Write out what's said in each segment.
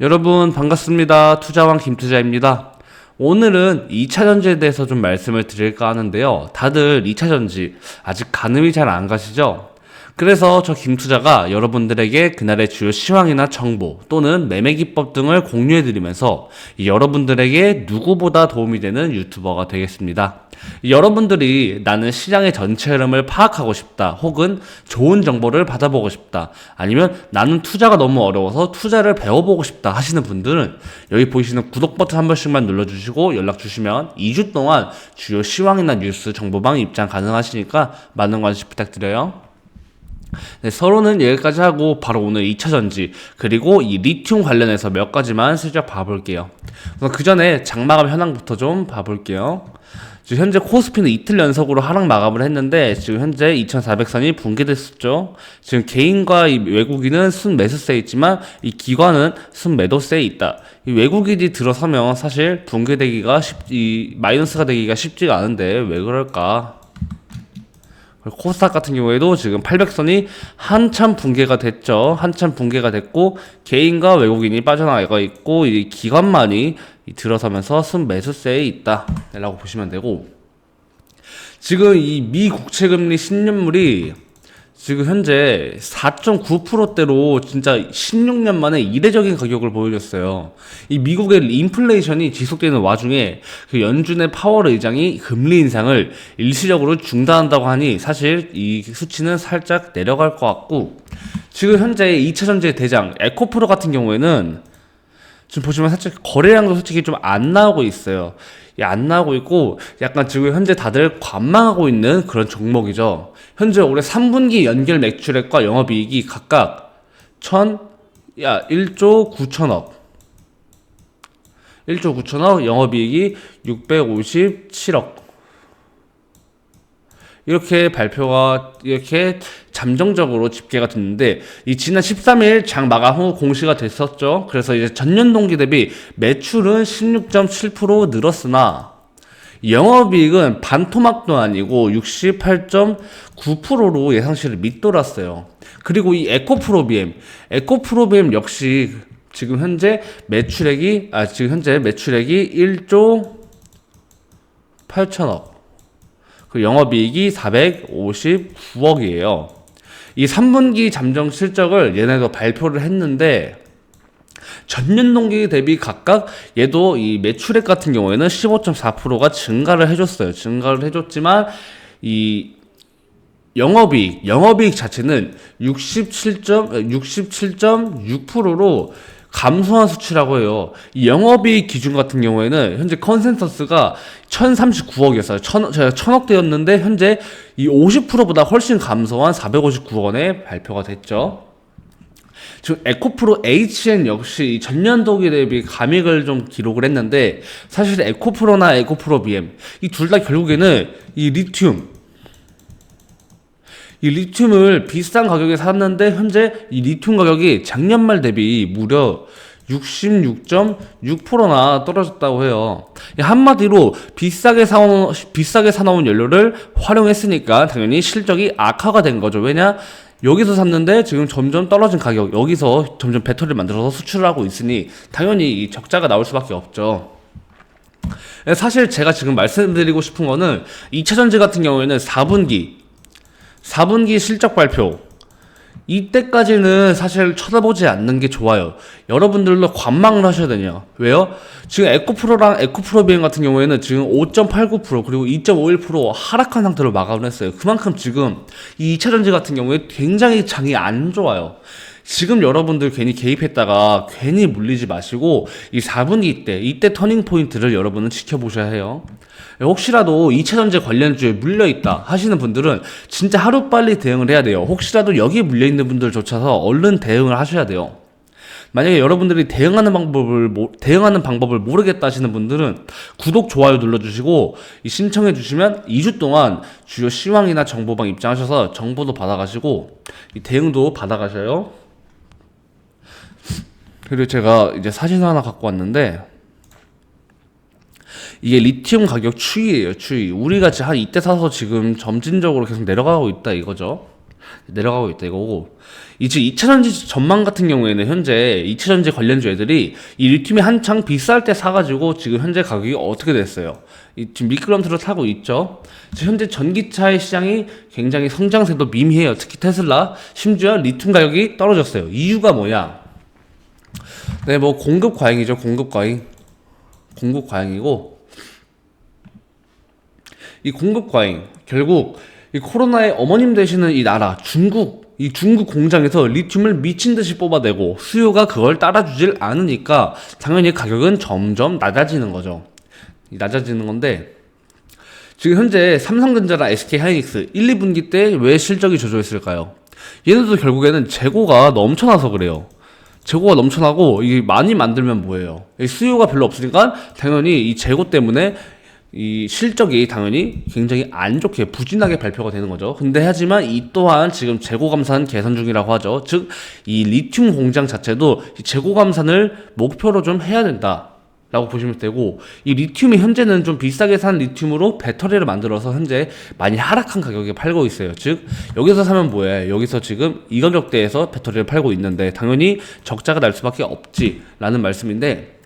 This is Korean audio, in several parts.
여러분 반갑습니다. 투자왕 김투자입니다. 오늘은 2차 전지에 대해서 좀 말씀을 드릴까 하는데요. 다들 2차 전지 아직 가늠이 잘 안 가시죠? 그래서 저 김투자가 여러분들에게 그날의 주요 시황이나 정보 또는 매매 기법 등을 공유해 드리면서 여러분들에게 누구보다 도움이 되는 유튜버가 되겠습니다. 여러분들이 나는 시장의 전체 흐름을 파악하고 싶다 혹은 좋은 정보를 받아보고 싶다 아니면 나는 투자가 너무 어려워서 투자를 배워보고 싶다 하시는 분들은 여기 보이시는 구독 버튼 한 번씩만 눌러주시고 연락 주시면 2주 동안 주요 시황이나 뉴스 정보방 입장 가능하시니까 많은 관심 부탁드려요. 네, 서로는 여기까지 하고 바로 오늘 2차 전지 그리고 이 리튬 관련해서 몇 가지만 슬쩍 봐볼게요. 그 전에 장마감 현황부터 좀 봐볼게요. 지금 현재 코스피는 이틀 연속으로 하락 마감을 했는데 지금 현재 2,400선이 붕괴됐었죠. 지금 개인과 이 외국인은 순 매수세에 있지만 이 기관은 순 매도세에 있다. 이 외국인이 들어서면 사실 붕괴되기가 쉽, 이 마이너스가 되기가 쉽지가 않은데 왜 그럴까? 코스닥 같은 경우에도 지금 800선이 한참 붕괴가 됐죠. 한참 붕괴가 됐고 개인과 외국인이 빠져나가 있고 이 기관만이 들어서면서 순 매수세에 있다라고 보시면 되고 지금 이 미 국채 금리 10년물이 지금 현재 4.9%대로 진짜 16년 만에 이례적인 가격을 보여줬어요. 이 미국의 인플레이션이 지속되는 와중에 그 연준의 파월 의장이 금리 인상을 일시적으로 중단한다고 하니 사실 이 수치는 살짝 내려갈 것 같고 지금 현재 2차 전지의 대장 에코프로 같은 경우에는 지금 보시면 살짝 거래량도 솔직히 좀 안 나오고 있어요. 안 나오고 있고 약간 지금 현재 다들 관망하고 있는 그런 종목이죠. 현재 올해 3분기 연결 매출액과 영업이익이 각각 1 야, 1조 9천억. 1조 9천억, 영업이익이 657억. 이렇게 발표가 이렇게 잠정적으로 집계가 됐는데 이 지난 13일 장 마감 후 공시가 됐었죠. 그래서 이제 전년 동기 대비 매출은 16.7% 늘었으나 영업이익은 반토막도 아니고 68.9%로 예상치를 밑돌았어요. 그리고 이 에코프로비엠, 에코프로비엠 역시 지금 현재 매출액이 아 지금 현재 매출액이 1조 8천억. 그 영업이익이 459억이에요. 이 3분기 잠정 실적을 얘네도 발표를 했는데 전년 동기 대비 각각 얘도 이 매출액 같은 경우에는 15.4%가 증가를 해줬어요. 증가를 해줬지만 이 영업이익, 영업이익 자체는 67.67.6%로 감소한 수치라고 해요. 이 영업이익 기준 같은 경우에는 현재 컨센서스가 1039억이었어요. 천, 제가 천억대였는데 현재 이 50%보다 훨씬 감소한 459억 원에 발표가 됐죠. 지금 에코프로 HN 역시 전년도기 대비 감익을 좀 기록을 했는데 사실 에코프로나 에코프로 BM 이 둘 다 결국에는 이 리튬 이 리튬을 비싼 가격에 샀는데 현재 이 리튬 가격이 작년 말 대비 무려 66.6%나 떨어졌다고 해요. 한마디로 비싸게 사온 비싸게 사놓은 연료를 활용했으니까 당연히 실적이 악화가 된 거죠. 왜냐? 여기서 샀는데 지금 점점 떨어진 가격, 여기서 점점 배터리를 만들어서 수출을 하고 있으니 당연히 이 적자가 나올 수밖에 없죠. 사실 제가 지금 말씀드리고 싶은 거는 2차 전지 같은 경우에는 4분기 4분기 실적 발표. 이때까지는 사실 쳐다보지 않는 게 좋아요. 여러분들도 관망을 하셔야 되냐. 왜요? 지금 에코프로랑 에코프로 비행 같은 경우에는 지금 5.89% 그리고 2.51% 하락한 상태로 마감을 했어요. 그만큼 지금 이 2차 전지 같은 경우에 굉장히 장이 안 좋아요. 지금 여러분들 괜히 개입했다가 괜히 물리지 마시고 이 4분기 때 이때 터닝 포인트를 여러분은 지켜보셔야 해요. 혹시라도 2차 전지 관련주에 물려 있다 하시는 분들은 진짜 하루 빨리 대응을 해야 돼요. 혹시라도 여기에 물려 있는 분들조차서 얼른 대응을 하셔야 돼요. 만약에 여러분들이 대응하는 방법을 대응하는 방법을 모르겠다 하시는 분들은 구독 좋아요 눌러주시고 신청해 주시면 2주 동안 주요 시황이나 정보방 입장하셔서 정보도 받아가시고 대응도 받아가셔요. 그리고 제가 이제 사진 하나 갖고 왔는데 이게 리튬 가격 추이예요, 추이. 우리가 한 이때 사서 지금 점진적으로 계속 내려가고 있다 이거죠. 내려가고 있다 이거고 이제 2차전지 전망 같은 경우에는 현재 2차전지 관련주 애들이 이 리튬이 한창 비쌀 때 사가지고 지금 현재 가격이 어떻게 됐어요? 이 지금 미끄럼틀을 타고 있죠. 현재 전기차의 시장이 굉장히 성장세도 미미해요. 특히 테슬라, 심지어 리튬 가격이 떨어졌어요. 이유가 뭐야? 네, 뭐 공급 과잉이죠. 공급 과잉. 공급 과잉이고 이 공급 과잉 결국 이 코로나의 어머님 되시는 이 나라 중국 이 중국 공장에서 리튬을 미친 듯이 뽑아내고 수요가 그걸 따라주질 않으니까 당연히 가격은 점점 낮아지는 거죠. 이 낮아지는 건데 지금 현재 삼성전자랑 SK 하이닉스 1, 2분기 때 왜 실적이 저조했을까요? 얘네도 결국에는 재고가 넘쳐나서 그래요. 재고가 넘쳐나고 이게 많이 만들면 뭐예요? 이 수요가 별로 없으니까 당연히 이 재고 때문에 이 실적이 당연히 굉장히 안 좋게 부진하게 발표가 되는 거죠. 근데 하지만 이 또한 지금 재고 감산 개선 중이라고 하죠. 즉 이 리튬 공장 자체도 이 재고 감산을 목표로 좀 해야 된다. 라고 보시면 되고 이 리튬이 현재는 좀 비싸게 산 리튬으로 배터리를 만들어서 현재 많이 하락한 가격에 팔고 있어요. 즉 여기서 사면 뭐해? 여기서 지금 이 가격대에서 배터리를 팔고 있는데 당연히 적자가 날 수밖에 없지 라는 말씀인데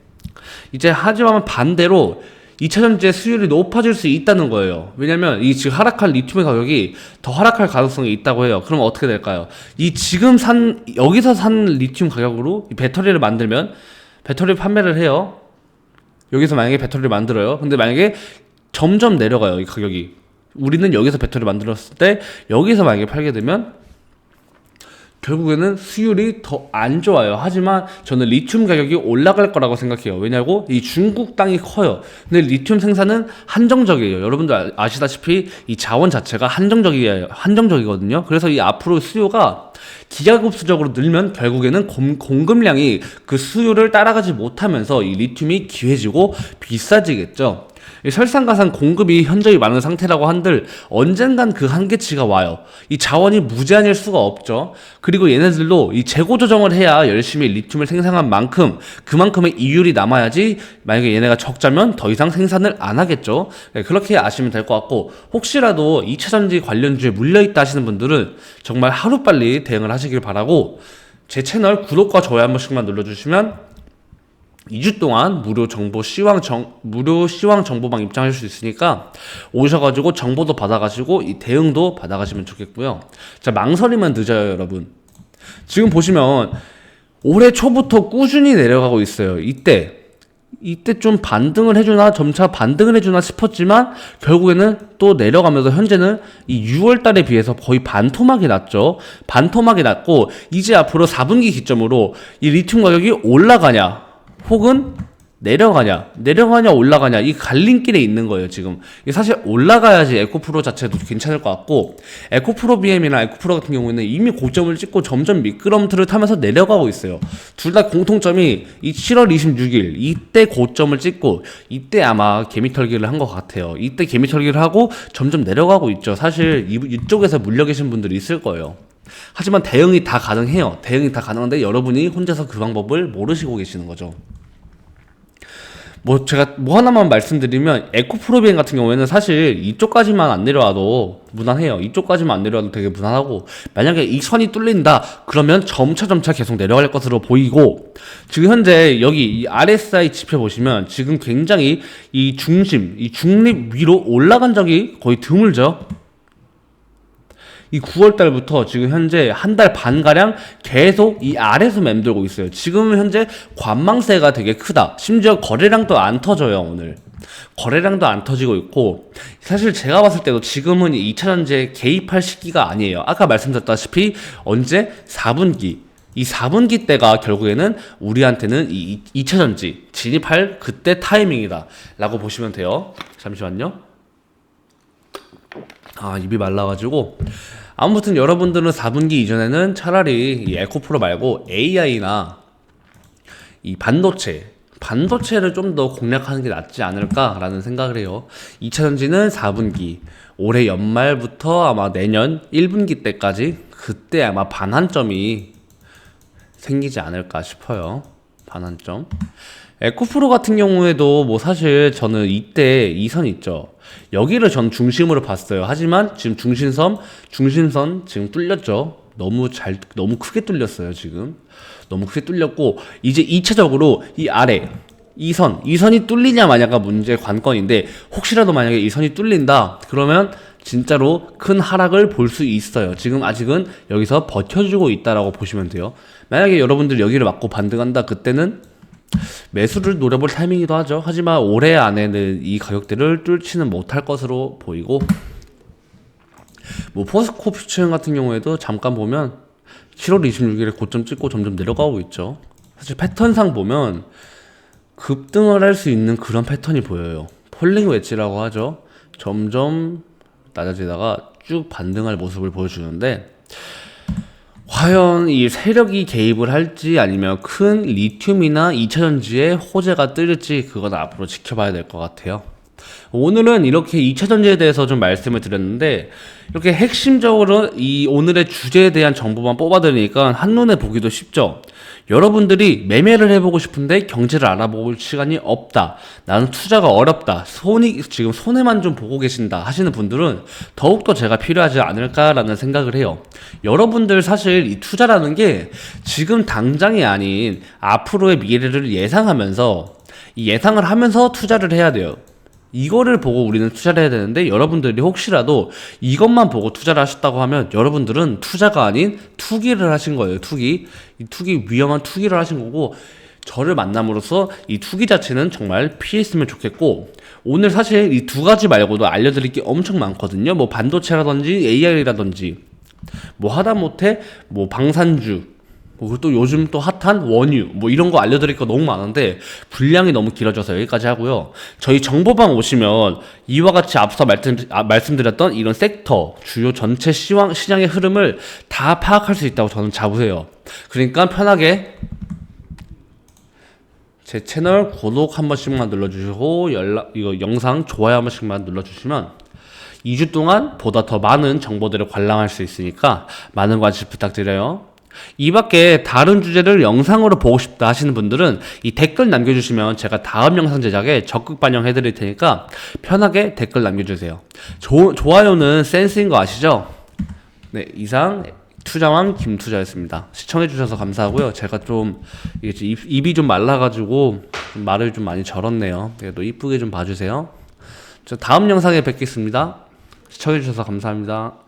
이제 하지만 반대로 2차 전지의 수율이 높아질 수 있다는 거예요. 왜냐면 이 지금 하락한 리튬의 가격이 더 하락할 가능성이 있다고 해요. 그럼 어떻게 될까요? 이 지금 산 여기서 산 리튬 가격으로 이 배터리를 만들면 배터리 판매를 해요. 여기서 만약에 배터리를 만들어요. 근데 만약에 점점 내려가요, 이 가격이. 우리는 여기서 배터리를 만들었을 때 여기서 만약에 팔게 되면 결국에는 수율이 더 안 좋아요. 하지만 저는 리튬 가격이 올라갈 거라고 생각해요. 왜냐고 이 중국 땅이 커요. 근데 리튬 생산은 한정적이에요. 여러분들 아- 아시다시피 이 자원 자체가 한정적이에요. 한정적이거든요. 그래서 이 앞으로 수요가 기하급수적으로 늘면 결국에는 공, 공급량이 그 수요를 따라가지 못하면서 이 리튬이 귀해지고 비싸지겠죠. 이 설상가상 공급이 현저히 많은 상태라고 한들 언젠간 그 한계치가 와요. 이 자원이 무제한일 수가 없죠. 그리고 얘네들도 이 재고 조정을 해야 열심히 리튬을 생산한 만큼 그만큼의 이율이 남아야지 만약에 얘네가 적자면 더 이상 생산을 안 하겠죠. 네, 그렇게 아시면 될 것 같고 혹시라도 2차 전지 관련주에 물려있다 하시는 분들은 정말 하루빨리 대응을 하시길 바라고 제 채널 구독과 좋아요 한 번씩만 눌러주시면 2주 동안 무료 정보 시황 정 무료 시황 정보방 입장할 수 있으니까 오셔가지고 정보도 받아가시고 이 대응도 받아가시면 좋겠고요. 자 망설이면 늦어요, 여러분. 지금 보시면 올해 초부터 꾸준히 내려가고 있어요. 이때 이때 좀 반등을 해주나 점차 반등을 해주나 싶었지만 결국에는 또 내려가면서 현재는 이 6월 달에 비해서 거의 반토막이 났죠. 반토막이 났고 이제 앞으로 4분기 기점으로 이 리튬 가격이 올라가냐 혹은 내려가냐 내려가냐 올라가냐 이 갈림길에 있는 거예요 지금. 사실 올라가야지 에코프로 자체도 괜찮을 것 같고 에코프로 BM이나 에코프로 같은 경우에는 이미 고점을 찍고 점점 미끄럼틀을 타면서 내려가고 있어요. 둘 다 공통점이 이 7월 26일 이때 고점을 찍고 이때 아마 개미털기를 한 것 같아요. 이때 개미털기를 하고 점점 내려가고 있죠. 사실 이, 이쪽에서 물려 계신 분들이 있을 거예요 하지만 대응이 다 가능해요 대응이 다 가능한데 여러분이 혼자서 그 방법을 모르시고 계시는 거죠 뭐 제가 뭐 하나만 말씀드리면 에코프로비엔 같은 경우에는 사실 이쪽까지만 안 내려와도 무난해요. 이쪽까지만 안 내려와도 되게 무난하고 만약에 이 선이 뚫린다 그러면 점차 점차 계속 내려갈 것으로 보이고 지금 현재 여기 이 RSI 지표 보시면 지금 굉장히 이 중심 이 중립 위로 올라간 적이 거의 드물죠. 이 9월 달부터 지금 현재 한 달 반 가량 계속 이 아래서 맴돌고 있어요. 지금 현재 관망세가 되게 크다. 심지어 거래량도 안 터져요, 오늘. 거래량도 안 터지고 있고 사실 제가 봤을 때도 지금은 이 2차 전지에 개입할 시기가 아니에요. 아까 말씀드렸다시피 언제 4분기 이 4분기 때가 결국에는 우리한테는 이 2차 전지 진입할 그때 타이밍이다. 라고 보시면 돼요. 잠시만요. 아, 입이 말라가지고. 아무튼 여러분들은 4분기 이전에는 차라리 이 에코프로 말고 AI나 이 반도체, 반도체를 좀 더 공략하는 게 낫지 않을까라는 생각을 해요. 2차 전지는 4분기, 올해 연말부터 아마 내년 1분기 때까지 그때 아마 반환점이 생기지 않을까 싶어요. 반환점. 에코프로 같은 경우에도 뭐 사실 저는 이때 이 선 있죠. 여기를 전 중심으로 봤어요. 하지만 지금 중심선, 중심선 지금 뚫렸죠. 너무 잘 너무 크게 뚫렸어요 지금 너무 크게 뚫렸고 이제 2차적으로 이 아래 이 선, 이 선이 뚫리냐 마냐가 문제 관건인데 혹시라도 만약에 이 선이 뚫린다 그러면 진짜로 큰 하락을 볼 수 있어요. 지금 아직은 여기서 버텨주고 있다라고 보시면 돼요. 만약에 여러분들 여기를 맞고 반등한다 그때는 매수를 노려볼 타이밍이기도 하죠. 하지만 올해 안에는 이 가격대를 뚫지는 못할 것으로 보이고 뭐 포스코 퓨처형 같은 경우에도 잠깐 보면 7월 26일에 고점 찍고 점점 내려가고 있죠. 사실 패턴상 보면 급등을 할 수 있는 그런 패턴이 보여요. 폴링 웨지라고 하죠. 점점 낮아지다가 쭉 반등할 모습을 보여주는데 과연 이 세력이 개입을 할지 아니면 큰 리튬이나 2차전지에 호재가 뜰지 그건 앞으로 지켜봐야 될 것 같아요. 오늘은 이렇게 2차 전지에 대해서 좀 말씀을 드렸는데 이렇게 핵심적으로 이 오늘의 주제에 대한 정보만 뽑아드리니까 한눈에 보기도 쉽죠. 여러분들이 매매를 해보고 싶은데 경제를 알아볼 시간이 없다. 나는 투자가 어렵다. 손이 지금 손해만 좀 보고 계신다 하시는 분들은 더욱더 제가 필요하지 않을까라는 생각을 해요. 여러분들 사실 이 투자라는 게 지금 당장이 아닌 앞으로의 미래를 예상하면서 이 예상을 하면서 투자를 해야 돼요. 이거를 보고 우리는 투자를 해야 되는데 여러분들이 혹시라도 이것만 보고 투자를 하셨다고 하면 여러분들은 투자가 아닌 투기를 하신 거예요. 투기. 이 투기 위험한 투기를 하신 거고 저를 만남으로써 이 투기 자체는 정말 피했으면 좋겠고 오늘 사실 이 두 가지 말고도 알려드릴 게 엄청 많거든요. 뭐 반도체라든지 AI라든지 뭐 하다못해 뭐 방산주 뭐 그리고 또 요즘 또 핫한 원유 뭐 이런 거 알려드릴 거 너무 많은데 분량이 너무 길어져서 여기까지 하고요. 저희 정보방 오시면 이와 같이 앞서 말씀, 아, 말씀드렸던 이런 섹터 주요 전체 시황, 시장의 흐름을 다 파악할 수 있다고 저는 자부해요. 그러니까 편하게 제 채널 구독 한 번씩만 눌러주시고 연락 이거 영상 좋아요 한 번씩만 눌러주시면 2주 동안 보다 더 많은 정보들을 관람할 수 있으니까 많은 관심 부탁드려요. 이 밖에 다른 주제를 영상으로 보고 싶다 하시는 분들은 이 댓글 남겨주시면 제가 다음 영상 제작에 적극 반영해 드릴 테니까 편하게 댓글 남겨주세요. 조, 좋아요는 센스인 거 아시죠? 네, 이상 투자왕 김투자였습니다. 시청해주셔서 감사하고요. 제가 좀, 입이 좀 말라가지고 좀 말을 좀 많이 절었네요. 그래도 이쁘게 좀 봐주세요. 저 다음 영상에 뵙겠습니다. 시청해주셔서 감사합니다.